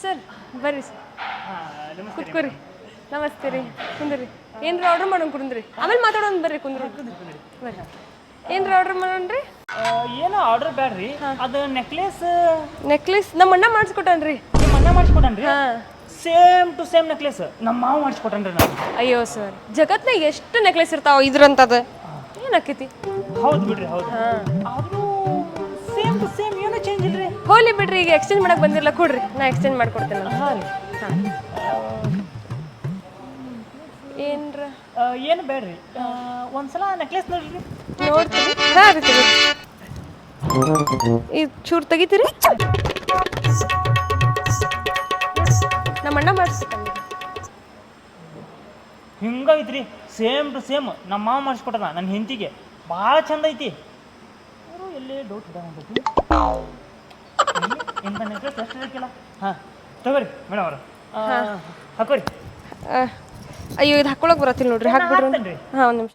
Sir ಬರ್ರಿ sir. ಕುತ್ಕೋರಿ ನಮಸ್ತೆ ರೀ. ಕುಂದ್ರಿ. ಏನ್ರ ಆರ್ಡರ್ ಮಾಡೋಣ ಕುಂದ್ರಿ? ಆಮೇಲೆ ಮಾತಾಡೋಣ ಬರ್ರಿ ಕುಂದ್ರಿ. ಬರ್ರಿ. ಏನ್ರ ಆರ್ಡರ್ ಮಾಡೋಣ್ರಿ ಏನೋ ಆರ್ಡರ್ ಬ್ಯಾಡ್ರಿ. ಅದು ನೆಕ್ಲೆಸ್ ನೆಕ್ಲೆಸ್ ನಮ್ಮ ಅಣ್ಣ ಮಾಡಿಸ್ಕೊಟ್ಟನ್ರಿ ನಿಮ್ಮ ಅಣ್ಣ ಮಾಡಿಸ್ಕೊಟ್ಟನ್ರಿ ಹಾಂ. ಸೇಮ್ ಟು ಸೇಮ್ ನೆಕ್ಲೆಸ್ ನಮ್ಮ ಮಾವ ಮಾಡಿಸ್ಕೊಟ್ಟನ್ರಿ ನಾನು ಅಯ್ಯೋ ಸರ್ ಜಗತ್ನಾಗ ಎಷ್ಟು ನೆಕ್ಲೆಸ್ ಇರ್ತಾವ ಇದ್ರಂತದ? ಏನಾಕೈತಿ ಹೌದು ಬಿಡ್ರಿ ಹೌದು. ಆದ್ರೂ ಸೇಮ್ ಟು ಸೇಮ್ ಹೋಲಿ ಬಿಡ್ರಿ ಈಗ ಎಕ್ಸ್ಚೇಂಜ್ ಮಾಡಕ್ ಬಂದಿರಲ್ಲ ಕೊಡ್ರಿ. ನಾ ಎಕ್ಸ್ಚೇಂಜ್ ಮಾಡ್ಕೊಡ್ತೇನೆ. ಹಾಂ ಏನ್ರ? ಏನು ಬೇಡ್ರಿ. ಒಂದ್ಸಲ ನೆಕ್ಲೆಸ್ ನೋಡ್ರಿ. ಹಾಂ ರೀ ತೆಗೀರಿ. ಇದು ಚೂರು ತೆಗಿತೀರಿ? ನಮ್ಮ ಅಣ್ಣ ಮಾಡಿಸ್ತಾನೆ. ಹಿಂಗೈತ್ರಿ. Same to same. ನಮ್ಮ ಮಾವ ಮಾಡಿಸ್ಕೊಟ್ಟದ ನನ್ನ ಹೆಂಡತಿಗೆ. ಭಾಳ ಚಂದ ಐತಿ. ಎಲ್ಲೇ ಡೌಟ್ ಇಡಂತೈತಿ ಇಂಥ ನೆಕ್ಲೆಸ್ ಎಷ್ಟು ಬೇಕಿಲ್ಲ ಹಾಂ ತಗೋರಿ ಮೇಡಮ್ ಅವರು. ಹಾಕೋರಿ. ಅಯ್ಯೋ ಇದು ಹಾಕೊಳಕ್ ಬರತ್ತಿಲ್ಲ ನೋಡ್ರಿ ಹಾಕ್ಬಿಡ್ರಿ. ಹಾಂ ಒಂದು ನಿಮಿಷ.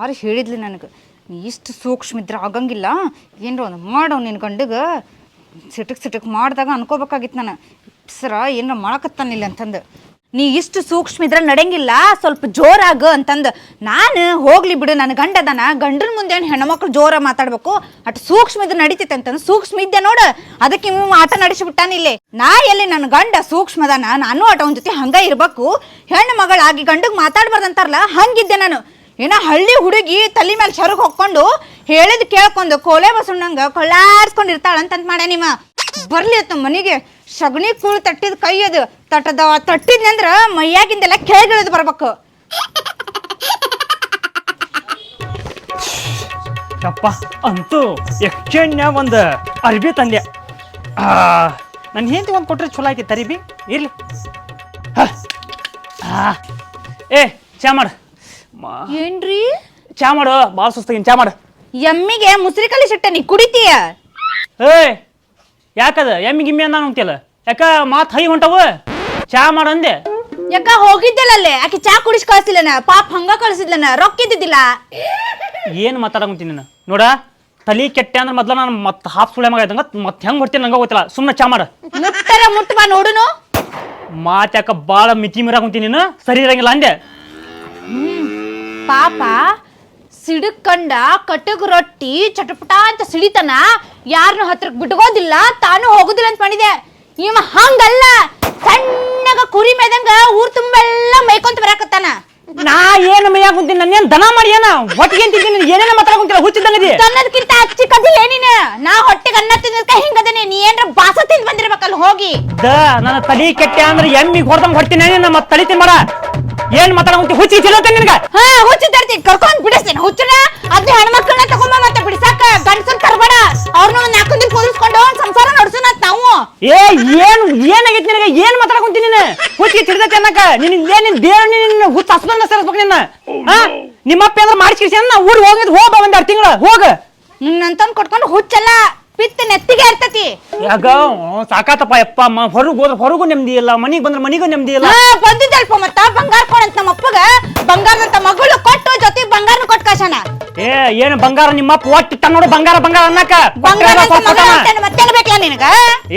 ಭಾರಿ ಹೇಳಿದ್ಲಿ ನನಗೆ. ನೀ ಇಷ್ಟು ಸೂಕ್ಷ್ಮ ಇದ್ರೆ ಆಗಂಗಿಲ್ಲ. ಏನರ ಒಂದು ಮಾಡೋ ನಿನ್ನ ಗಂಡಗೆ. ಸಿಟಕ್ ಸಿಟಕ್ ಮಾಡಿದಾಗ ಅನ್ಕೋಬೇಕಾಗಿತ್ತು ನಾನು. ಸರ, ಏನರ ಮಾಡಕತ್ತಾನಿಲ್ಲ ಅಂತಂದು. ನೀ ಇಷ್ಟು ಸೂಕ್ಷ್ಮ ಇದ್ರೆ ನಡೆಯಂಗಿಲ್ಲ ಸ್ವಲ್ಪ ಜೋರಾಗ ಅಂತಂದು. ನಾನು ಹೋಗ್ಲಿ ಬಿಡು, ನನ್ನ ಗಂಡದನ ಗಂಡನ ಮುಂದೆ ಏನು ಹೆಣ್ಮಕ್ಳು ಜೋರ ಮಾತಾಡ್ಬೇಕು? ಅಟ್ ಸೂಕ್ಷ್ಮ ಇದ್ರೆ ನಡೀತೈತೆ ಅಂತಂದು. ಸೂಕ್ಷ್ಮ ಇದ್ದೆ ನೋಡು. ಅದಕ್ಕೆ ಇವ್ ಆಟ ನಡೆಸಿಬಿಟ್ಟಾನಿಲ್ಲೇ ನಾ ಎಲ್ಲಿ ನನ್ನ ಗಂಡ ಸೂಕ್ಷ್ಮದನ ನಾನು ಆಟ ಅವನ ಜೊತೆ ಹಂಗ ಇರ್ಬೇಕು. ಹೆಣ್ಣು ಮಗಳಾಗಿ ಗಂಡಗೆ ಮಾತಾಡ್ಬಾರ್ದಂತಾರಲ್ಲ ಹಂಗಿದ್ದೆ ನಾನು. ಏನ ಹಳ್ಳಿ ಹುಡುಗಿ ತಲೆ ಮೇಲೆ ಸರಗ್ ಹೊಕ್ಕೊಂಡು ಹೇಳಿದ್ ಕೇಳ್ಕೊಂಡು ಕೋಲೆ ಬಸಣ್ಣಂಗ ಇರ್ತಾಳ ಅಂತಂತ ಮಾಡ್ಯ ನಿಮ್ಮ ಬರ್ಲಿ ಅತ್ತ ಮನೆಗೆ. ಸಗಣಿ ಕೂಳು ತಟ್ಟಿದ ಕೈ ಅದು. ತಟ್ಟದ ತಟ್ಟಿದ್ನಂದ್ರ ಮೈಯಾಗಿಂದೆಲ್ಲ ಕೆಳಗಿಳಿದು ಬರ್ಬೇಕು. ಯಪ್ಪ, ಅಂತೂ ಎಕ್ಸ್ಚೇಂಜ್ನ್ಯಾಗ ಒಂದು ಅರ್ಬಿ ತಂದೆ. ನನ್ನ ಹೆಂಡತಿ ಒಂದು ಕೊಟ್ರೆ ಚಲೋ ಐತಿ ತರಿಬಿ. ಇರ್ಲಿ. ಹಾ. ಏ, ಚಾ ಮಾಡು. ಏನ್ರಿ? ಚಾ ಮಾಡು ಭಾಳ ಸುಸ್ತಾಗಿನ್ ಚಾ ಮಾಡು. ಎಮ್ಮಿಗೆ ಮುಸ್ರಿ ಕಲಿಸಿಟ್ಟ ನೀ ಕುಡಿತೀಯ? ಏಯ್ ಯಾಕದ? ಎಮ್ಮಿ ಗಿಮ್ಮಿ ಅಂದ ಅಂತೀಯಲ್ಲ? ಯಾಕ ಮಾತ್ ಹೈ ಹೊಂಟವ? ಚಾ ಮಾಡು ಅಂದೆ. ಯಾಕ ಹೋಗಿದ್ದಲ್ಲೇ ಆಕೆ ಚಾ ಕುಡಿಸ್ ಕಳಿಸಿಲ್ಲನ ಪಾಪ ಹಂಗ ಕಳಿಸಿದ್ಲನ ರೊಕ್ಕ ಇದ್ದಿದ್ದಿಲ್ಲ? ಏನು ಮಾತಾಡಂತೀನಿ ನೀನು? ನೋಡ ತಲಿ ಕೆಟ್ಟೆ ಅಂದ್ರೆ ಮೊದ್ಲ ನಾನು ಮತ್ತೆ ಹಾಫ್ ಸುಳೆ ಮಗ ಇದ್ದಂಗ ಮತ್ತೆ ಹೆಂಗೆ ಹೊಡ್ತೀನಿ ನಂಗೆ ಗೊತ್ತಿಲ್ಲ. ಸುಮ್ಮನೆ ಚಾ ಮಾಡು. ಮುಟ್ಟ ಮುಟ್ಟು ಬಾ ನೋಡುನು? ಮಾತ್ ಯಾಕ ಭಾಳ ಮಿತಿ ಮೀರಾಕ್ ಕುಂತೀನಿ ನೀನು? ಸರಿ ಇರಂಗಿಲ್ಲ ಅಂದೆ. ಪಾಪ ಸಿಡುಕಂಡ ಕಟಕ್ ರೊಟ್ಟಿ ಚಟಪಟ ಅಂತ ಸಿಡಿತನ ಯಾರನ್ನೂ ಹತ್ರಕ್ ಬಿಟ್ಕೋದಿಲ್ಲ ತಾನು ಹೋಗುದಿಲ್ಲ ಅಂತ ಮಾಡಿದೆ. ಇವ ಹಂಗಲ್ಲ. ಸಣ್ಣಗ ಕುರಿ ಮೇದಂಗ ಊರ್ ತುಂಬೆಲ್ಲ ಮೈಕೊಂತ ಬರಾಕತ್ತಾನ. ನಾ ಏನು ಮೈಯಾಗ ಕುಂತೀನಿ? ಏನ್ ದನ ಮಾಡಿ ಏನ ಒಟ್ಟಿಗೆ ಏನೇನ ಮಾತಾಡಕ್ ಕುಂತಿಲ್ಲ ಹುಚ್ಚಿದ್ದಂಗದಿ ತನ್ನದಕ್ಕಿಂತ ಹಚ್ಚಿಕದಿಲ್ಲ ಏನಿನ ನಾ ಹೊಟ್ಟೆಗೆ ಅನ್ನ ತಿನ್ನಕ ಹಿಂಗದನೆ ನೀ ಏನ್ರ ಬಾಸ ತಿಂದ್ ಬಂದಿರ್ಬೇಕಲ್ಲ ಹೋಗಿ. ದ ನನ್ನ ತಲಿ ಕೆಟ್ಟೆ ಅಂದ್ರೆ ಎಮ್ಮಿ ಹೊಡ್ದಂಗ್ ಹೊಡ್ತೀನಿ. ನನ್ನ ಮತ್ತೆ ತಲಿ ತಿನ್ಮಾಡ ಏನ್ ಮಾತಾಡ ಹುಚ್ಚಿ ಚಲೋ ನಿನಗ? ಹಾ ಹುಚ್ಚಿ ತರ್ತೀನಿ ಕರ್ಕೊಂಡ್ ಬಿಡಿಸ್ತೀನಿ. ಹುಚ್ಚನ? ಅದ್ನ ಹೆಣ್ಮಕ್ಳನ್ನ ತಗೊಂಬ ಮತ್ತೆ ಬಿಡಿಸಾಕ. ಗಂಡಸನ್ ತರಬೇಡ ಅವ್ರನ್ನ ಒಂದ್ ನಾಲ್ಕು ದಿನ ಕೂರಿಸ್ಕೊಂಡು ಸಂಸಾರ ನಡ್ಸೋಣ ನಾವು. ಏ ಏನ್ ಏನಾಗೈತಿ ನಿನಗೆ? ಏನ್ ಮಾತಾಡ ಕುಂತಿ ನೀನು? ಹುಚ್ಚಿ ತಿಳ್ದೈತೆ ಅನ್ನಕ. ನಿನ್ ಏನ್ ನಿನ್ ದೇವ್ರ ನಿನ್ನ ಹುಚ್ಚ ಹಸ್ಬಂದ ಸೇರಿಸ್ಬೇಕು ನಿನ್ನ. ಹಾ? ನಿಮ್ಮಪ್ಪ ಅಂದ್ರೆ ಮಾಡಿಸ್ಕಿರ್ಸಿ ನಾ ಊರಿಗೆ ಹೋಗಿದ್ ಹೋಗ ಒಂದ್ ಎರಡು ತಿಂಗಳು. ಹೋಗ. ನಿನ್ನಂತನ್ ಕೊಟ್ಕೊಂಡು ಹುಚ್ಚಲ್ಲ. ಪಿತ್ತ ನೆತ್ತಿಗೆ ಇರ್ತತಿ. ಯಾಕ? ಸಾಕತಪ್ಪ ಸಾಕಾತಪ್ಪ ಯಪ್ಪ ಅಮ್ಮ. ಹೊರಗೆ ಹೋದ್ರೆ ಹೊರಗೂ ನೆಮ್ಮದಿ ಇಲ್ಲ ಮನಿಗೆ ಬಂದ್ರೆ ಮನಿಗೂ ನೆಮ್ಮದಿ ಇಲ್ಲ. ಬಂದಿದ್ದಲ್ಪ ಮತ್ತ? ಬಂಗಾರ ಕೊಡಂತ ನಮ್ಮ ಅಪ್ಪಗ. ಬಂಗಾರದಂತ ಮಗಳು ಕೊಟ್ಟು ಜೊತೆ ಬಂಗಾರ ಕೊಟ್ಟು ಕಾಶನ ಏ ಏನು ಬಂಗಾರ ನಿಮ್ಮಪ್ಪ ಒಟ್ಟು ಇಟ್ಟ ನೋಡು ಬಂಗಾರ ಬಂಗಾರ ಅನ್ನಕ. ಬಂಗಾರ ಮತ್ತೇನು ಬೇಕಲ್ಲ ನಿನಗ?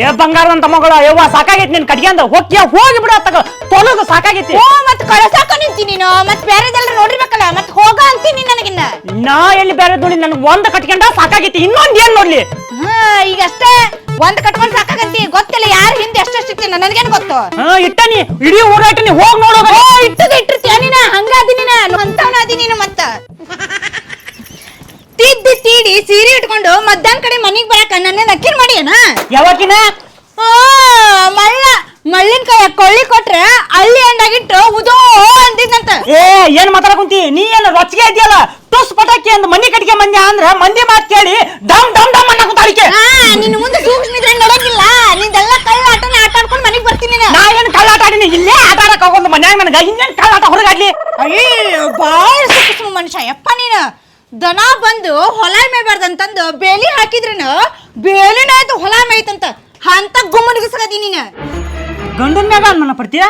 ಏ ಬಂಗಾರದಂತ ಮಗಳು ಯವ್ವ ಸಾಕಾಗೈತಿ ನಿನ್ ಕಟ್ಗ್ಯಾಂದ ಹೋಗಿ ಹೋಗಿ ಬಿಡು ಅತ್ತಗ ತೊಲಗು ಸಾಕಾಗೈತಿ. ಓ ಮತ್ ಕಳಸಾಕ ನಿಂತಿ ನೀನು. ಮತ್ ಬೇರೆದೆಲ್ಲ ನೋಡಿರ್ಬೇಕಲ್ಲ ಮತ್ ಹೋಗ ಅಂತೀನಿ ನನಗಿನ್ನ. ನಾ ಎಲ್ಲಿ ಬೇರೆ ನೋಡಿ ನನ್ಗೆ ಒಂದ್ ಕಟ್ಕೊಂಡ ಸಾಕಾಗೈತಿ. ಇನ್ನೊಂದ್ ಏನ್ ನೋಡ್ಲಿ? ಹಾ ಈಗ ಅಷ್ಟೇ ಒಂದ್ ಕಟ್ಕೊಂಡ್ ಸಾಕಾಗತ್ತಿ ಗೊತ್ತಿಲ್ಲ ಯಾರು ಹಿಂದೆ ಎಷ್ಟೆಷ್ಟಿರ್ತೀನಿ ನನಗೇನ್ ಗೊತ್ತು? ಹಾ ಇಟ್ಟನಿ ಇಡೀ ಓಡಾಟನಿ ಇಟ್ಟನಿ ಹೋಗ್ ನೋಡು ಓ ಇಟ್ಟದ ಇಟ್ಟಿರ್ತೀಯ ನೀನ? ಹಂಗ ಅದಿ ನೀನ? ಅಂತವನ ಅದಿ ನೀನು ಮತ್ತ? ತಿದ್ದಿ ತೀಡಿ ಸೀರೆ ಇಟ್ಕೊಂಡು ಮಧ್ಯಾಹ್ನ ಕಡೆ ಮನಿಗ್ ಬರಾಕ ನನ್ನ ನಕ್ಕಿರ್ ಮಾಡಿ ಏನ ಯಾವಾಗಿನ ಓ ಮಳ್ಳ ಮಳ್ಳಿನ ಕೈ ಕೊಳ್ಳಿ ಕೊಟ್ರೆ ಅಲ್ಲಿ ಎಂಡಾಗಿಟ್ಟು ಉದೋ ಅಂದಿದ್ನಂತ. ಏ ಏನ್ ಮಾತಾಡಕುಂತಿ ನೀ ಏನ್ ರೊಚ್ಚಿಗೆ ಇದೆಯಲ್ಲ? ತುಸ್ ಪಟಾಕಿ ಅಂದ್ ಮನಿ ಕಟ್ಟಿಗೆ ಮಂದಿ ಅಂದ್ರ ಮಂದಿ ಮಾತ್ ಕೇಳಿ ಡಮ್ ಡಮ್ ಡಮ್ ಅನ್ನ ಕುತಾಡಿಕೆ ಹಾ ನಿನ್ನ ಮುಂದೆ ಸೂಕ್ಷ್ಮ ಇದ್ರೆ ನೋಡಂಗಿಲ್ಲ ನಿಂದೆಲ್ಲ ಕಳ್ಳ ಆಟನ ಆಟ ಆಡ್ಕೊಂಡು ಮನೆಗೆ ಬರ್ತೀನಿ ನೀನು. ನಾ ಏನ್ ಕಳ್ಳಾಟ ಆಡಿನಿ? ಮನ್ಯಾಗ ನನಗ. ಇನ್ನೇನ್ ಕಳ್ಳ ಆಟ ಹೊರಗಾಡ್ಲಿ? ಅಯ್ಯೋ ಬಾಳ ಸೂಕ್ಷ್ಮ ಮನುಷ್ಯ. ಯಪ್ಪ ನೀನು. ದನ ಬಂದು ಹೊಲ ಮೇಯ್ಬಾರ್ದಂತಂದು ಬೇಲಿ ಹಾಕಿದ್ರನ? ಬೇಲಿನ ಆಯ್ತು ಹೊಲ ಮೇಯ್ತಂತ. ಅಂತ ಗುಮ್ಮನಿಗಿಸ್ಕದಿ ನೀನು. ಗಂಡನ ಮ್ಯಾಗ ಅನ್ಮಾನ ಪಡ್ತೀಯ?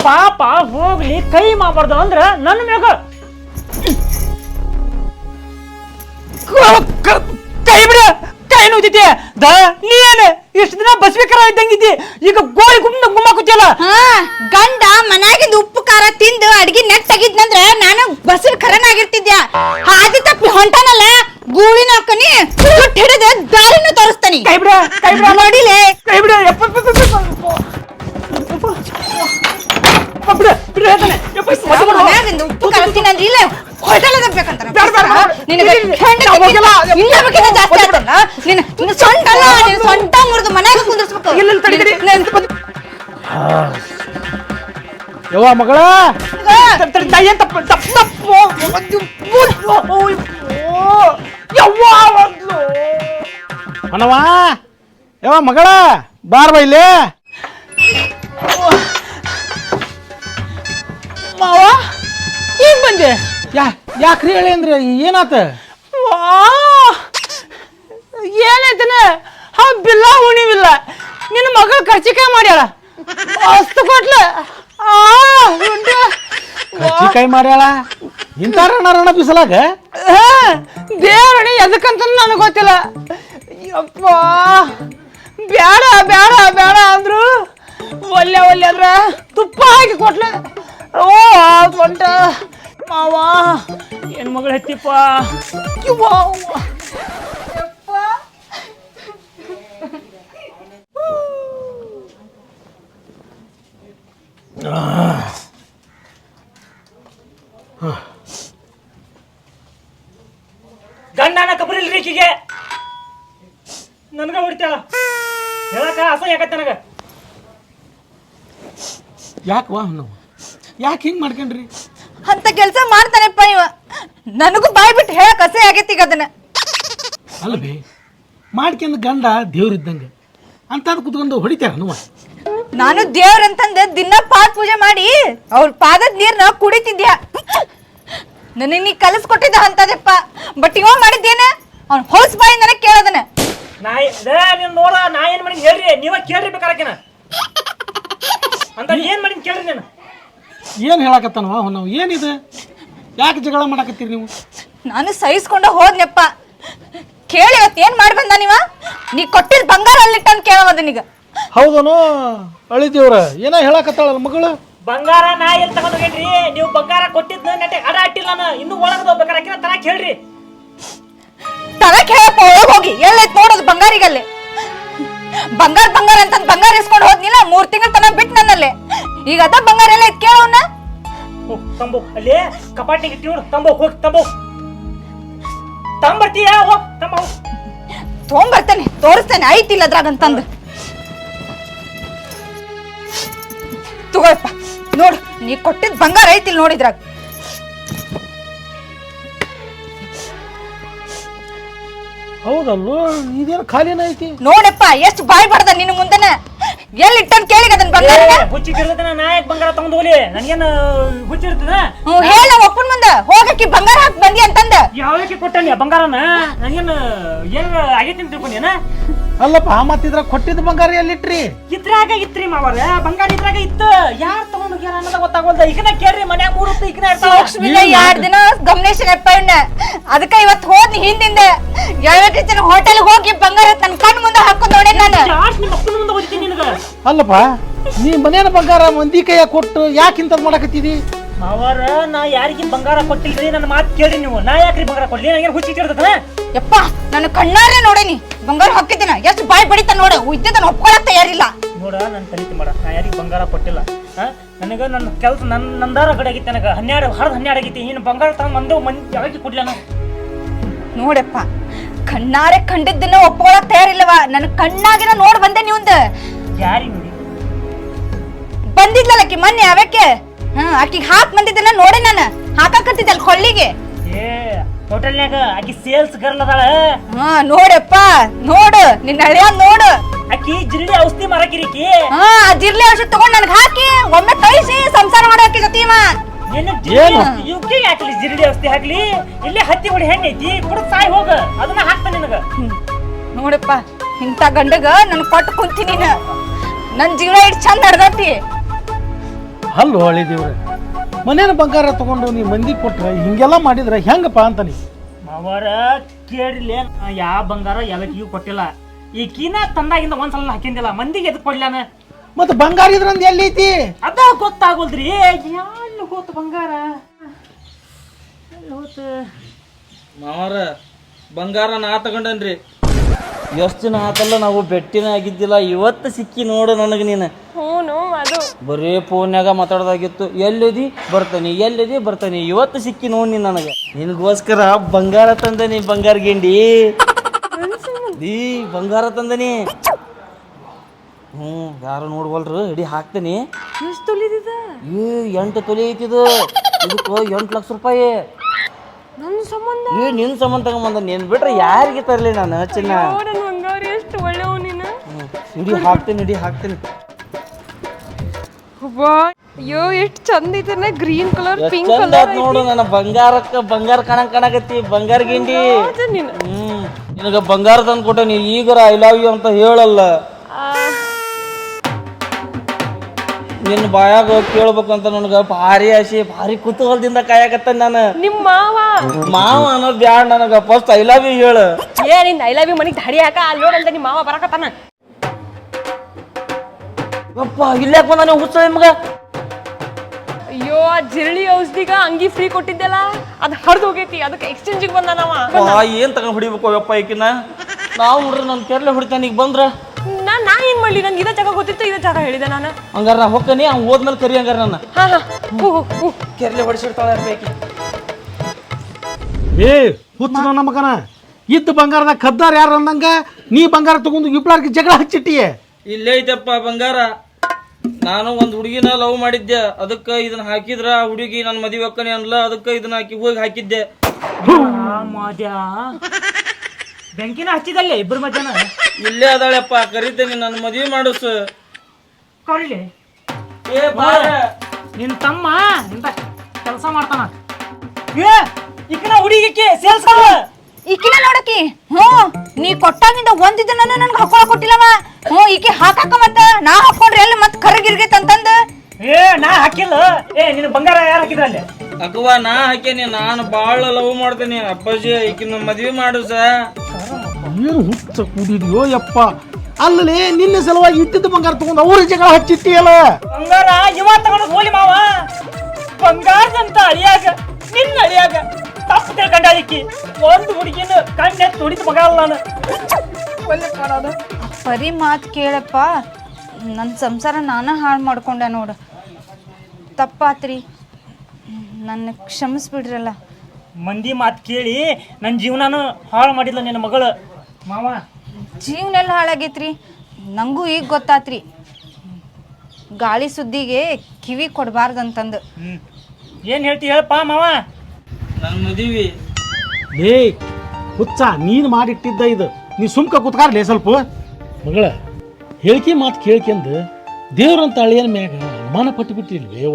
ಪಾಪ ಹೋಗ್ಲಿ ಕೈ ಮಾಡಬಾರ್ದು ಅಂದ್ರ ನನ್ನ ಮ್ಯಾಗ. ಕ- ಬಿಡ ಕೈ ನೋಯ್ತೈತಿ. ದ ನೀನ್ ಇಷ್ಟು ದಿನ ಬಸ್ಬೇಕಾರ ಇದ್ದಂಗಿದ್ದಿ. ಈಗ ಗೋಳಿ ಗುಮ್ಮ ಗುಮ್ಮ ಕೂತಿಯಲ್ಲ ಹಾ ಗಂಡ ಮನ್ಯಾಗಿಂದ ಉಪ್ಪು ಖಾರ ತಿಂದು ಅಡ್ಗಿ ನೆಟ್ ತೆಗಿದ್ನಂದ್ರ ನಾನು ಬಸ್ಸಿನ ಖರನಾಗಿರ್ತಿದ್ಯಾ ಹಾದಿ ತಪ್ಪಿ ಹೊಂಟಾನಲ್ಲ? ಗೂಳಿನ ಹಾಕನಿ ಸುಟ್ಟು ಹಿಡಿದು ದಾರಿನ ತೋರಿಸ್ತಾನೆ. ಕೈ ಬಿಡ ಕೈ ಬಿಡ. ನೋಡಿಲೆ? ಕೈ ಬಿಡ ಯಪ್ಪ ಬಿಡ ಬಿಡ ಹೇಳ್ತಾನೆ. ಮನ್ಯಾಗಿಂದ ಉಪ್ಪು ಇಲ್ಲ ಹೋಟೆಲ್. ನಿನಗೆ ಇಲ್ಲ, ಜಾಸ್ತಿ ಆಯ್ತಲ್ಲ? ನಿನ್ನ ನಿನ್ನ ಸೊಂಟ ಅಲ್ಲ ನಿನ್ನ ಸೊಂಟ ಮುರಿದು ಮನ್ಯಾಗ ಕುಂದಿರ್ಸ್ಬೇಕು. ಇಲ್ಲ, ಯವ್ವ ಮಗಳ. ತಪ್ಪು ತಪ್ಪು. ಅನವ ಯವ್ವ ಮಗಳ ಬಾರ್ ಬಾ ಇಲ್ಲಿ. ಮಾವ ಈಗ ಬಂದೆ. ಯಾ ಯಾಕ್ರಿ ಹೇಳಿ ಅಂದ್ರೆ? ಏನಾತ? ಏನೈತನ ಹಾ ಬಿಲ್ಲ ಉಣಿವಿಲ್ಲ. ನಿನ್ನ ಮಗಳು ಕರ್ಚಿಕಾಯಿ ಮಾಡ್ಯಾಳ. ಮಸ್ತ್ ಕೊಟ್ಲ. ಆ ಉಂಡೆ. ಕೈ ಮಾಡ್ಯಾಳ? ಇಂಥ ರಣ ರಣ ಬಿಸಲಾಗ ದೇವ್ರಣಿ ಎದಕ್ಕಂತ ನನಗೆ ಗೊತ್ತಿಲ್ಲ. ಯಪ್ಪ! ಬೇಡ ಬೇಡ ಬೇಡ ಅಂದ್ರು. ಒಲ್ಲೆ ಒಲ್ಲೆ ಅಂದ್ರ ತುಪ್ಪ ಹಾಕಿ ಕೊಟ್ಲೆ. ಓ ಹೊಂಟ ಮಾವ ಹೆಣ್ಮಗಳು ಹೆತ್ತಿಪ್ಪ. ಯವ್ವ, ಅವ್ವ. ಗಂಡನ ಕಬರಿಲ್ರಿ ಈಕಿಗೆ ನನಗ ಹೊಡಿತಾಳ ಹೇಳಕ ಅಸಹ್ಯ ಆಗತ್ತೆ ನನಗ ಯಾಕವಾ ನಾವು ಯಾಕೆ ಹಿಂಗೆ ಮಾಡ್ಕೊಂಡ್ರಿ? ಅಂತ ಕೆಲಸ ಮಾಡ್ತಾನೆಪ್ಪ ಇವ. ನನಗೂ ಬಾಯ್ ಬಿಟ್ಟು ಹೇಳಕ್ ಹಸೆ ಆಗೈತಿ ಈಗ ಅದನ್ನ. ಅಲ್ಲ ಬೇ ಮಾಡ್ಕೊಂಡ್ ಗಂಡ ದೇವ್ರಿದ್ದಂಗೆ ಅಂತದ್ ಕುತ್ಕೊಂಡು ಹೊಡಿತಾರ ನಾವು ನಾನು ದೇವ್ರಂತಂದ ದಿನ ಪಾದ ಪೂಜೆ ಮಾಡಿ ಅವ್ರ ಪಾದದ ನೀರ್ನ ಕುಡಿತಿದ್ಯಾ? ನನಗೆ ನೀ ಕಲಿಸ್ಕೊಟ್ಟಿದ್ದ ಅಂತದಪ್ಪ. ಬಟ್ ಇವ ಮಾಡಿದ್ದೇನ? ಅವ್ನ ಹೊಲ್ಸ್ ಬಾಯಿ ನನಗೆ ಕೇಳದನ ನಾ ನೀನ್ ನೋಡ ನಾ ಏನ್ ಮಾಡಿ ಹೇಳ್ರಿ ನೀವ ಕೇಳ್ರಿ ಬೇಕಾರಕಿನ ಅಂತ ಏನ್ ಮಾಡಿ ಕೇಳ್ರಿ ನೀನು? ಏನು ಹೇಳಕತ್ತಾನವ ನಾವು ಏನಿದೆ? ಯಾಕೆ ಜಗಳ ಮಾಡಕತ್ತೀರಿ ನೀವು? ನಾನು ಸಹಿಸ್ಕೊಂಡ ಹೋದ್ನಪ್ಪ. ಕೇಳಿ ಇವತ್ತು ಏನ್ ಮಾಡಿ ಬಂದ ನೀವ? ನೀ ಕೊಟ್ಟಿದ್ ಬಂಗಾರ ಅಲ್ಲಿಟ್ಟಂತ ಕೇಳವದನೀಗ ಹೌದನು? ಅಳಿದೇವ್ರ ಏನೋ ಹೇಳಕತ್ತಾಳ ಮಗಳು? ಬಂಗಾರ ನಾ ಎಲ್ಲಿ ತಗೊಂಡ್ ಹೋಗೇನ್ರಿ? ನೀವು ಬಂಗಾರ ಕೊಟ್ಟಿದ್ದ ನೆಟ್ಟೆ ಅಡ ಅಟ್ಟಿಲ್ಲ ನಾನು. ಇನ್ನೂ ಒಳಗದ ಬೇಕಾರಕಿನ ತರಕ್ ಹೇಳ್ರಿ. ತರಕ್ ಹೇಳಪ್ಪ ಒಳಗ್ ಹೋಗಿ. ಎಲ್ಲೈತ್ ನೋಡೋದು ಬಂಗಾರಿಗಲ್ಲಿ. ಬಂಗಾರ ಬಂಗಾರ ಅಂತ ಬಂಗಾರ ಇಸ್ಕೊಂಡು ಹೋದ್ನಿಲ್ಲ? ಮೂರ್ ತಿಂಗಳ ತನ ಬಿಟ್ಟು ನನ್ನಲ್ಲಿ. ಈಗ ಅದ ಬಂಗಾರ ಎಲ್ಲ ಇದ್ ಕೇಳವನ್ನ ತಂಬೋ. ಅಲ್ಲಿ ಕಪಾಟಿಗೆ ಇಟ್ಟಿವ್ರು ತಂಬು ಹೋಗಿ ತಂಬು. ತಂಬರ್ತೀಯ? ಹೋಗ ತಂಬ. ತೊಗೊಂಬರ್ತೇನೆ ತೋರಿಸ್ತೇನೆ. ಐತಿಲ್ಲ ಅದ್ರಾಗ ಅಂತಂದು. ತಗೋಯಪ್ಪ ನೋಡು ನೀ ಕೊಟ್ಟಿದ್ ಬಂಗಾರ ಐತಿಲ್ ನೋಡಿದ್ರಾಗ ಹೌದಲ್ಲೋ? ಇದೇನು ಖಾಲಿನ ಐತಿ? ನೋಡಪ್ಪ ಎಷ್ಟು ಬಾಯ್ ಬಡ್ದ ನಿನ್ನ ಮುಂದೆನ? ಎಲ್ಲಿ ಇಟ್ಟನ್ ಕೇಳಿಗ ಅದನ್ನ ಬಂಗಾರ? ಹುಚ್ಚಿಟ್ಟಿರ್ತದ ನಾ ಯಾಕೆ ಬಂಗಾರ ತಗೊಂಡ್ ಹೋಗ್ಲಿ. ನನಗೇನು ಹುಚ್ಚಿರ್ತದ? ಹ್ಞೂ ಹೇಳ ಒಪ್ಪನ್ ಮುಂದ. ಹೋಗಕ್ಕೆ ಬಂಗಾರ ಹಾಕಿ ಬಂದಿ ಅಂತಂದ. ಯಾವಕ್ಕೆ ಕೊಟ್ಟನಿ ಬಂಗಾರನ? ನನಗೇನು ಏನ್ ಆಗೈತಿ ಅಂತ ತಿಳ್ಕೊಂಡೇನ? ಅಲ್ಲಪ್ಪ ಮತ್ತಿದ್ರ ಕೊಟ್ಟಿದ್ದ ಬಂಗಾರ ಎಲ್ಲಿಟ್ರಿ? ಇದ್ರಾಗ ಇತ್ರಿ ಮಾವರ ಬಂಗಾರ ಇದ್ರಾಗ ಇತ್ತು. ಯಾರ್ ತಗೊಂಡು ಹೋಗ್ಯಾರ ಅನ್ನೋದ ಗೊತ್ತಾಗೋಲ್ದ? ಈಗನ ಕೇಳ್ರಿ ಮನ್ಯಾಗ ಮೂರು ಹೊತ್ತು ಈಗನ ಎರಡು ದಿನ ಗಮನಿಸಿನಪ್ಪ ಅಪ್ಪಣ್ಣ ಅದಕ್ಕ ಇವತ್ ಹೋದ್ನಿ ಹಿಂದಿಂದ ಯಾವ್ಯಾವ ಜನ ಹೋಟೆಲ್ ಹೋಗಿ ಬಂಗಾರ ತನ್ನ ಕಣ್ ಮುಂದೆ ಹಾಕೊಂಡ್ ನೋಡಿ ನಾನು. ನಿಮ್ಮ ಅಪ್ಪನ ಮುಂದೆ ಹೋಗ್ತೀನಿ ನಿನಗ? ಅಲ್ಲಪ್ಪ ನೀ ಮನೇನ ಬಂಗಾರ ಮಂದಿ ಕೈಯ ಕೊಟ್ಟು ಯಾಕೆ ಇಂಥದ್ದು ಮಾಡಕತ್ತಿದಿ? ಮಾವರ ನಾ ಯಾರಿಗೆ ಬಂಗಾರ ಕೊಟ್ಟಿಲ್ರಿ? ನನ್ನ ಮಾತು ಕೇಳ್ರಿ ನೀವು. ನಾ ಯಾಕ್ರಿ ಬಂಗಾರ ಕೊಡ್ಲಿ? ನನಗೇನು ಹುಚ್ಚಿಟ್ಟಿರ್ತದ ಯಪ್ಪ ನನ್ನ ಕಣ್ಣಾರೆ ನೋಡೇನಿ. ಬಂಗಾರ ಹಾಕಿದ್ದೀನ. ಎಷ್ಟು ಬಾಯಿ ಬಡಿತ ನೋಡ. ಇದ್ದಿದ್ದನ್ನ ಒಪ್ಕೊಳಕ್ ತಯಾರಿಲ್ಲ. ನೋಡ ನನ್ನ ಕಲಿತಿ ಮಾಡ ನಾ ಯಾರಿಗೆ ಬಂಗಾರ ಕೊಟ್ಟಿಲ್ಲ. ನನಗೆ ನನಗ ನನ್ನ ಕೆಲಸ ನನ್ನ ನಂದಾರ ಕಡೆ ಆಗಿತ್ತು ನನಗೆ ಹನ್ನೆರಡು ಹರಿದು ಹನ್ನೆರಡು ಆಗೈತಿ. ನೀನು ಬಂಗಾರ ತಗೊಂಡ್ ಬಂದು ಮಂದಿ ಯಾವಾಗ ಕೊಡ್ಲ ನಾನು. ನೋಡಪ್ಪ ಕಣ್ಣಾರೆ ಕಂಡಿದ್ದನ್ನ ಒಪ್ಕೊಳಕ್ ತಯಾರಿಲ್ಲವ. ನನ್ನ ಕಣ್ಣಾಗಿನ ನೋಡ್ ಬಂದೆ ನೀವಂದ. ಯಾರಿ ನೋಡಿ? ಬಂದಿದ್ಲಲ್ಲ ಆಕಿ ಮೊನ್ನೆ ಅವಕ್ಕೆ ಹಾ ಆಕಿಗೆ ಹಾಕ್ ಬಂದಿದ್ದನ್ನ ನೋಡಿ ನಾನು. ಹಾಕಕತ್ತಿದ್ದಲ್ಲ ಕೊಳ್ಳಿಗೆ. ಏ ಹೋಟೆಲ್ನ್ಯಾಗ ಆಕಿ ಸೇಲ್ಸ್ ಗರ್ಲ್ ಅದಾಳ. ಹಾ ನೋಡಪ್ಪ ನೋಡು ನಿನ್ನ ಹಳೆಯ ನೋಡು. ಆಕಿ ಜಿರಡಿ ಔಷಧಿ ಮಾರಕಿರಿಕಿ ಹಾ ಆ ಔಷಧಿ ಔಷಧ ತಗೊಂಡ್ ನನಗೆ ಹಾಕಿ ಒಮ್ಮೆ ಕಳಿಸಿ ಸಂಸಾರ ಮಾಡೋ ಜೊತೆವ ನಿನ್ನ ಇವಕ್ಕೆ ಹಾಕ್ಲಿ ಜಿರಡಿ ಔಷಧಿ ಹಾಕ್ಲಿ? ಇಲ್ಲೇ ಹತ್ತಿ ಹೊಡಿ ಹೆಣ್ಣು ಐತಿ? ಕುಡ್ದು ಸಾಯ್ ಹೋಗ ಅದನ್ನ ಹಾಕ್ತಾನೆ ನಿನಗ. ನೋಡಪ್ಪ ಇಂಥ ಗಂಡಗ ನನ್ ಕೊಟ್ಟು ಕುಂತಿ ನೀನು. ನನ್ ಜೀವನ ಇಟ್ಟು ಚಂದ ನಡ್ದತಿ. ಅಲ್ಲೋ ಹಳಿ ದೇವ್ರೆ ಮನೇನ ಬಂಗಾರ ತಗೊಂಡು ನೀ ಮಂದಿ ಕೊಟ್ರೆ ಹಿಂಗೆಲ್ಲ ಮಾಡಿದ್ರೆ ಹೆಂಗಪ್ಪ ಅಂತ ನೀ? ಅವರ ಕೇಳಿಲ್ಲ ಯಾವ ಬಂಗಾರ ಎಲ್ಲಕ್ಕಿಗೂ ಕೊಟ್ಟಿಲ್ಲ. ಈ ಕೀನಾ ತಂದಾಗಿಂದ ಒಂದ್ಸಲ ಹಾಕಿಂದಿಲ್ಲ. ಮಂದಿಗೆ ಎದಕ್ ಕೊಡ್ಲಾನ ಮತ್ತೆ ಬಂಗಾರ ಇದ್ರಂದ ಎಲ್ಲಿ ಐತಿ ಅದ ಗೊತ್ತಾಗೋಲ್ದ್ರಿ. ಎಲ್ಲಿ ಹೋತು ಬಂಗಾರ? ಹೋತು? ಮಾವಾರ ಬಂಗಾರ ನಾ ತಗೊಂಡನ್ರಿ. ಎಷ್ಟು ದಿನ ಆತಲ್ಲ ನಾವು ಬೆಟ್ಟಿನ ಆಗಿದ್ದಿಲ್ಲ. ಇವತ್ತು ಸಿಕ್ಕಿ ನೋಡು ನನಗೆ ನೀನು. ಹ್ಞೂ ಅದು. ಬರೀ ಫೋನ್ಯಾಗ ಮಾತಾಡೋದಾಗಿತ್ತು. ಎಲ್ಲಿದಿ? ಬರ್ತಾನೆ ಎಲ್ಲಿದಿ? ಬರ್ತಾನೆ. ಇವತ್ತು ಸಿಕ್ಕಿ ನೋಡಿ ನೀನು ನನಗೆ. ನಿನಗೋಸ್ಕರ ಬಂಗಾರ ತಂದನಿ ಬಂಗಾರ ಗಿಂಡಿ. ಈ ಬಂಗಾರ ತಂದನಿ. ಹ್ಞೂ ಯಾರು ನೋಡ್ವಲ್ರು? ಇಡೀ ಹಾಕ್ತೀನಿ. ಎಷ್ಟು ತೊಲಿದಿದ? ಏ ಎಂಟು ತೊಲೆ ಐತಿದು. ಇದಕ್ಕೆ ಎಂಟು ಲಕ್ಷ ರೂಪಾಯಿ. ನನ್ನ ಸಂಬಂಧ? ಏ ನಿನ್ ಸಂಬಂಧ ತಗೊಂಬಂದ ನೀನ್ ಬಿಟ್ರೆ ಯಾರಿಗೆ ತರಲಿ ನಾನು ಚಿನ್ನ ನನ್ನ ಎಷ್ಟು ಒಳ್ಳೆವು ನೀನು. ಹ್ಮ್. ಇಡಿ ಹಾಕ್ತೀನಿ ಇಡಿ ಹಾಕ್ತೀನಿ. ವಾ ಅಯ್ಯೋ ಎಷ್ಟು ಚಂದ ಇದನ್ನ ಗ್ರೀನ್ ಕಲರ್ ಪಿಂಕ್ ಚಂದ ಕಲರ್ ನೋಡು ನನ್ನ ಬಂಗಾರಕ್ಕ ಬಂಗಾರ ಕಾಣಂಗ್ ಕಾಣಕತ್ತಿ ಬಂಗಾರ ಗಿಂಡಿ. ಹ್ಮ್. ನಿನಗ ಬಂಗಾರ ತಂದು ಕೊಟ್ಟೆ ನೀ ಈಗರ ಐ ಲವ್ ಯು ಅಂತ ಹೇಳಲ್ಲ. ನಿನ್ನ ಬಾಯಾಗ ಅಂತ ನನಗ ಭಾರಿ ಆಸೆ ಭಾರಿ ಕುತೂಹಲದಿಂದ ಕಾಯಕತ್ತ ನಾನು. ನಿಮ್ಮ ಮಾವ. ಮಾವ ಅನ್ನೋದು ಬ್ಯಾಡ ನನಗ. ಫಸ್ಟ್ ಐ ಲವ್ ಯು ಹೇಳು. ಏ ನಿನ್ ಐ ಲವ್ ಯು ಮನಿಗ್ ಧಡಿಯಾಕ ಹಾಕ ಅಲ್ಲಿ ನೋಡಲ್ದ ನಿಮ್ಮ ಮಾವ ಬರಾಕತ್ತಾನ. ಅಪ್ಪ ಇಲ್ಲಾಕ ಬಂದ ನೀವು ಹುಚ್ಚ ಮಗ? ಅಯ್ಯೋ ಆ ಜಿರಳಿ ಔಷಧಿಗ ಅಂಗಿ ಫ್ರೀ ಕೊಟ್ಟಿದ್ದಲ್ಲ? ಅದು ಹರಿದು ಹೋಗೈತಿ ಅದಕ್ಕೆ ಎಕ್ಸ್ಚೇಂಜಿಗೆ ಬಂದಾನವ ಆ, ಏನು ತಗೊಂಡ್ ಹೊಡಿಬೇಕು ಯಪ್ಪ ಈಕಿನ? ನಾವು ನೋಡ್ರಿ ನನ್ನ ಕೆರ್ಲೆ ಹೊಡಿತಾನೆ ಈಗ ಬಂದ್ರ? ನಾ ನಾ ಏನ್ ಮಾಡ್ಲಿ? ನಂಗೆ ಇದ ಜಾಗ ಗೊತ್ತಿತ್ತು ಇದ ಜಾಗ ಹೇಳಿದೆ ನಾನು. ಹಂಗಾರ ನಾ ಹೋಗ್ತಾನೆ ಅವ್ನು ಹೋದ್ಮೇಲೆ ಕರಿ ಹಂಗಾರ ನನ್ನ. ಹಾ ಹಾ. ಹೂ ಹೂ ಹೂ. ಕೆರ್ಲೆ ಹೊಡಿಸಿರ್ತಾಳೆ ಯಪ್ಪ ಈಕಿ. ಏ ಹುಚ್ಚ ನನ್ನ ಮಗನ. ಇದ್ದ ಬಂಗಾರದಾಗ ಕದ್ದಾರ ಯಾರು ಅಂದಂಗ ನೀ ಬಂಗಾರ ತಗೊಂಡು ಇಬ್ಳಾರ್ಗೆ ಜಗಳ ಹಚ್ಚಿಟ್ಟಿಯೇ? ಇಲ್ಲೇ ಐತಪ್ಪ ಬಂಗಾರ. ನಾನು ಒಂದು ಹುಡುಗಿನ ಲವ್ ಮಾಡಿದ್ದೆ. ಅದಕ್ಕೆ ಇದನ್ನ ಹಾಕಿದ್ರ ಆ ಹುಡುಗಿ ನನ್ನ ಮದುವೆ ಅಕ್ಕನೆ ಅನ್ಲ ಅದಕ್ಕೆ ಇದನ್ನ ಹಾಕಿ ಹೋಗಿ ಹಾಕಿದ್ದೆ. ಮಾದ್ಯ? ಬೆಂಕಿನ ಹಚ್ಚಿದಲ್ಲೇ ಇಬ್ಬರು ಮಧ್ಯಾಹ್ನ? ಇಲ್ಲೇ ಅದಾಳಪ್ಪ ಕರಿತೇನೆ ನನ್ನ ಮದುವೆ ಮಾಡಿಸು. ಕರೀಲಿ. ಏ ಬಾರ. ನಿನ್ ತಮ್ಮ ಇಂತ ಕೆಲಸ ಮಾಡ್ತಾನ? ಏ ಇಕ್ಕಿನ ಹುಡುಗಿಕ್ಕೆ ಸೇಲ್ಸ್ ಈಕಿನ ನೋಡಕಿ ಹ್ಞೂ ನೀ ಕೊಟ್ಟಾಗಿಂದ ಒಂದಿದ್ದ ನನ್ನ ನನ್ಗೆ ಹಾಕೊಳಕ್ ಕೊಟ್ಟಿಲ್ಲವ. ಹ್ಞೂ ಈಕಿ ಹಾಕಾಕ ಮತ್ತ ನಾ ಹಾಕೊಂಡ್ರೆ ಎಲ್ಲಿ ಮತ್ತೆ ಕರಗಿರ್ಗೈತೆ ಅಂತಂದ? ಏ ನಾ ಹಾಕಿಲ್ಲ. ಏ ನಿನ್ನ ಬಂಗಾರ ಯಾರು ಹಾಕಿದ್ರ ಅಲ್ಲಿ? ಅಕ್ಕವ್ವ ನಾ ಹಾಕೇನಿ. ನಾನು ಬಾಳ ಲವ್ ಮಾಡ್ತೇನೆ. ಅಪ್ಪಾಜಿ ಈಕಿನ ಮದುವೆ ಮಾಡು ಏನು ಹುಚ್ಚ ಕೂಡಿದ್ಯೋ ಯಪ್ಪ. ಅಲ್ಲಲೇ ನಿನ್ನ ಸಲುವಾಗಿ ಇಟ್ಟಿದ್ದ ಬಂಗಾರ ತಗೊಂಡು ಅವ್ರ ಜಗಳ ಹಚ್ಚಿಟ್ಟಿಯಲ್ಲ? ಬಂಗಾರ ಇವ ತಗೊಂಡು ಹೋಲಿ ಮಾವ. ಬಂಗಾರದಂತ ಅಳಿಯಾಗ ನಿನ್ನ ಅಳಿಯಾಗ ತಪ್ಪು ತಿಳ್ಕೊಂಡ ಈಕಿ. ಒಂದು ಹುಡುಗಿನ ಕಣ್ಣೆತ್ತು ಹೊಡಿತು ಮಗ ಅಲ್ಲ ನಾನು. ಒಳ್ಳೆ ಕಾಣೋದು ಬರೀ ಮಾತು ಕೇಳಪ್ಪ. ನನ್ನ ಸಂಸಾರ ನಾನೇ ಹಾಳು ಮಾಡ್ಕೊಂಡೆ ನೋಡು. ತಪ್ಪಾತ್ರಿ. ನನ್ನ ಕ್ಷಮಿಸ್ಬಿಡ್ರಲ್ಲ. ಮಂದಿ ಮಾತು ಕೇಳಿ ನನ್ನ ಜೀವನನು ಹಾಳು ಮಾಡಿಲ್ಲ ನಿನ್ನ ಮಗಳು. ಮಾವ. ಜೀವನ ಎಲ್ಲ ಹಾಳಾಗೈತ್ರಿ. ನಂಗೂ ಈಗ ಗೊತ್ತಾತ್ರಿ. ಗಾಳಿ ಸುದ್ದಿಗೆ ಕಿವಿ ಕೊಡಬಾರ್ದಂತಂದು. ಅಂತಂದು ಏನು ಹೇಳ್ತಿ ಹೇಳಪ್ಪ ಮಾವ. ನನ್ನ ಮದುವೆ. ಏಯ್ ಹುಚ್ಚ ನೀನು ಮಾಡಿಟ್ಟಿದ್ದ ಇದು. ನೀ ಸುಮ್ಕ ಕುತ್ಕಾರ್ಲೇ ಸ್ವಲ್ಪ. ಮಗಳ ಹೇಳಿಕೆ ಮಾತು ಕೇಳ್ಕೆಂದು ದೇವ್ರಂತ ಅಳಿಯನ ಮ್ಯಾಗ ಅನುಮಾನ ಪಟ್ಟು ಬೇವ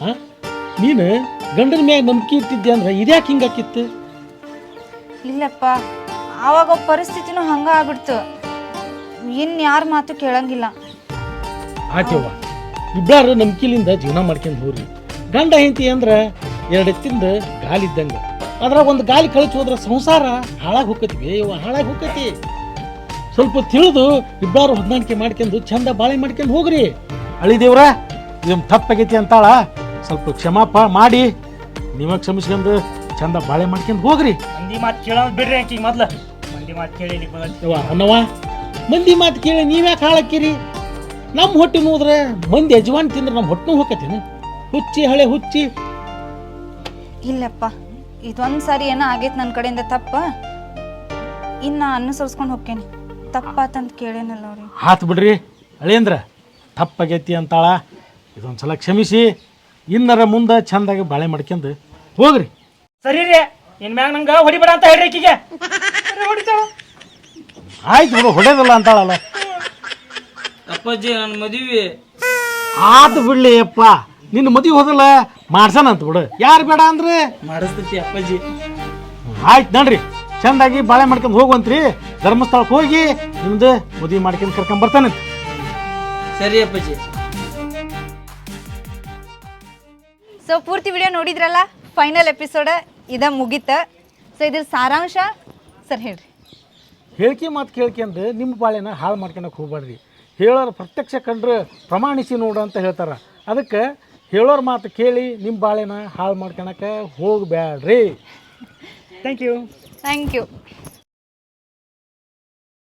ಹಾಂ ನೀನು ಗಂಡನ ಮ್ಯಾಗ ನಂಬಿಕೆ ಇಟ್ಟಿದ್ದೆ ಅಂದ್ರೆ ಇದ್ಯಾಕೆ ಹಿಂಗಾಕಿತ್ತು ಇಲ್ಲಪ್ಪ ಆವಾಗ ಪರಿಸ್ಥಿತಿನೂ ಹಂಗ ಆಗ್ಬಿಡ್ತು. ಇನ್ ಯಾರ ಮಾತು ಕೇಳಂಗಿಲ್ಲ. ಆಚೆವ್ವ ಇಬ್ಬರು ನಂಬಿಕೆಲಿಂದ ಜೀವನ ಮಾಡ್ಕೊಂಡು ಹೋಗ್ರಿ ಗಂಡ ಹೆಂಡತಿ ಅಂದ್ರೆ ಎರಡು ತಿಂದ ಗಾಲಿ ಇದ್ದಂಗೆ. ಅದ್ರಾಗ ಒಂದು ಗಾಲಿ ಕಳಿಸಿ ಹೋದ್ರೆ ಸಂಸಾರ ಹಾಳಾಗಿ ಹೋಗತಿ ಬೇವ ಹಾಳಾಗಿ ಹೋಗತಿ ಸ್ವಲ್ಪ ತಿಳಿದು ಇಬ್ಬರು ಹೊಂದಾಣಿಕೆ ಮಾಡ್ಕೊಂಡು ಚಂದ ಬಾಳೆ ಮಾಡ್ಕೊಂಡು ಹೋಗ್ರಿ. ಅಳಿ ದೇವ್ರ ನಿಮ್ ತಪ್ಪಾಗೈತಿ ಅಂತಾಳ. ಸ್ವಲ್ಪ ಕ್ಷಮಾಪ ಮಾಡಿ ನೀವ ಕ್ಷಮಿಸ್ಕೊಂಡು ಚಂದ ಬಾಳೆ ಮಾಡ್ಕೊಂಡು ಹೋಗ್ರಿ. ಮಂದಿ ಮಾತು ಕೇಳೋದು ಬಿಡ್ರಿ ಆಕಿ ಮೊದ್ಲ. ಮಂದಿ ಮಾತು ಕೇಳಿ. ಯವ್ವ ಅನ್ನವ ಮಂದಿ ಮಾತು ಕೇಳಿ ನೀವ್ಯಾಕೆ ಹಾಳಾಕಿರಿ ನಮ್ಮ ಹೊಟ್ಟೆ ನೋದ್ರೆ ಮಂದಿ ಯಜಮಾನ್ ತಿಂದ್ರೆ ನಮ್ಮ ಹೊಟ್ಟೆ ಹೋಗತ್ತೇನು ಹುಚ್ಚಿ ಹಳೆ ಹುಚ್ಚಿ. ಇಲ್ಲಪ್ಪ ಇದೊಂದ್ ಸಾರಿ ಏನೋ ಆಗೈತೆ ನನ್ನ ಕಡೆಯಿಂದ ತಪ್ಪ. ಇನ್ನು ಅನುಸರಿಸ್ಕೊಂಡು ಹೋಗ್ತೇನೆ. ತಪ್ಪಾತಂತ ಕೇಳೇನಲ್ಲ ಅವ್ರಿಗೆ ಆತ್ ಬಿಡ್ರಿ. ಅಳೇಂದ್ರ ತಪ್ಪಾಗೈತಿ ಅಂತಾಳ. ಇದೊಂದ್ಸಲ ಕ್ಷಮಿಸಿ. ಇನ್ನರ ಮುಂದೆ ಚಂದಾಗಿ ಬಾಳೆ ಮಾಡ್ಕೊಂಡು ಹೋಗ್ರಿ. ಸರಿ ರೀ ಇನ್ ಮ್ಯಾಗ ನಂಗೆ ಹೊಡಿಬೇಡ ಅಂತ ಹೇಳ್ರಿ ಈಕಿಗೆ. ಹೊಡಿತಾಳ. ಆಯ್ತು ಬಿಡು ಹೊಡೆದಲ್ಲ ಅಂತಾಳಲ್ಲ. ಅಪ್ಪಾಜಿ ನನ್ನ ಮದುವೆ. ಆತು ಬಿಡ್ಲಿ ಅಪ್ಪ. ನಿನ್ನ ಮದುವೆ ಹೋದಲ್ಲ ಮಾಡ್ಸಣ ಅಂತ ಬಿಡು. ಯಾರು ಬೇಡ ಅಂದ್ರೆ? ಮಾಡಿಸ್ತೈತಿ ಅಪ್ಪಾಜಿ. ಆಯ್ತು ನೋಡ್ರಿ. ಚಂದಾಗಿ ಬಾಳೆ ಮಾಡ್ಕೊಂಡು ಹೋಗುವಂತ್ರಿ. ಧರ್ಮಸ್ಥಳಕ್ಕೆ ಹೋಗಿ ನಿಮ್ದು ಮದುವೆ ಮಾಡ್ಕೊಂಡು ಕರ್ಕೊಂಡ್ ಬರ್ತಾನೆ. ಸರಿ ಅಪ್ಪಾಜಿ. ಸೊ ಪೂರ್ತಿ ವಿಡಿಯೋ ನೋಡಿದ್ರಲ್ಲ? ಫೈನಲ್ ಎಪಿಸೋಡ್ ಇದ ಮುಗೀತ. ಸೊ ಇದ್ರ ಸಾರಾಂಶ ಸರ್ ಹೇಳ್ರಿ. ಹೇಳಿಕೆ ಮಾತು ಕೇಳ್ಕೊಂಡು ನಿಮ್ಮ ಬಾಳೆನ ಹಾಳು ಮಾಡ್ಕೊಳಕ್ಕೆ ಹೋಗ್ಬಾರ್ದು ಹೇಳೋರು ಪ್ರತ್ಯಕ್ಷ ಕಂಡ್ರೆ ಪ್ರಮಾಣಿಸಿ ನೋಡು ಅಂತ ಹೇಳ್ತಾರೆ. ಅದಕ್ಕೆ ಹೇಳೋರ ಮಾತು ಕೇಳಿ ನಿಮ್ಮ ಬಾಳೆನ ಹಾಳು ಮಾಡ್ಕೊಳಕ್ಕೆ ಹೋಗಬೇಡ್ರಿ ಥ್ಯಾಂಕ್ ಯು Thank you.